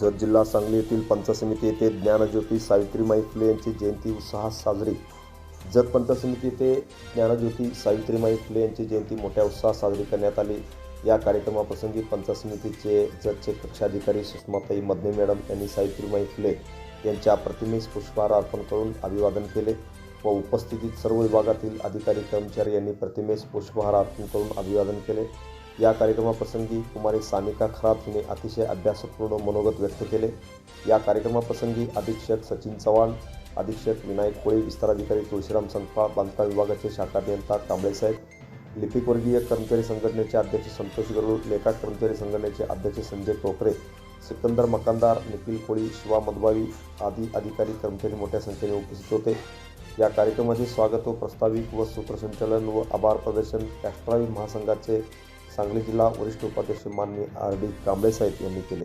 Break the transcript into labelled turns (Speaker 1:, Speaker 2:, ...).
Speaker 1: जत जिल्हा सांगली येथील पंच समिती येथे ज्ञानज्योती सावित्रीमाई फुले यांची जयंती उत्साहात साजरी. जत पंचायत समिती येथे ज्ञानज्योती सावित्रीमाई फुले यांची जयंती मोठ्या उत्साहात साजरी करण्यात आली या कार्यक्रमाप्रसंगी पंच समितीचे जतचे कक्षाधिकारी सुषमाताई मदने मॅडम यांनी सावित्रीमाई फुले यांच्या प्रतिमेस पुष्पहार अर्पण करून अभिवादन केले व उपस्थितीत सर्व विभागातील अधिकारी कर्मचारी यांनी प्रतिमेस पुष्पहार अर्पण करून अभिवादन केले. या कार्यक्रमाप्रसंगी कुमारी सानिका खरात हिने अतिशय अभ्यासपूर्ण मनोगत व्यक्त केले. या कार्यक्रमाप्रसंगी अधीक्षक सचिन चव्हाण अधीक्षक विनायक कोळी विस्ताराधिकारी तुळशीराम संकपाळ बांधकाम विभागाचे शाखा अभियंता कांबळेसाहेब लिपिकवर्गीय कर्मचारी संघटनेचे अध्यक्ष संतोष गरुड लेखा कर्मचारी संघटनेचे अध्यक्ष संजय टोकरे सिकंदर मकानदार निखिल कोळी शिवा मधबावी आदी अधिकारी कर्मचारी मोठ्या संख्येने उपस्थित होते. या कार्यक्रमाचे स्वागत व प्रस्ताविक व सूत्रसंचालन व आभार प्रदर्शन कॅस्ट्रावी महासंघाचे सांगली जिल्हा वरिष्ठ उपाध्यक्ष माननीय आर डी कांबळे साहेब यांनी केले.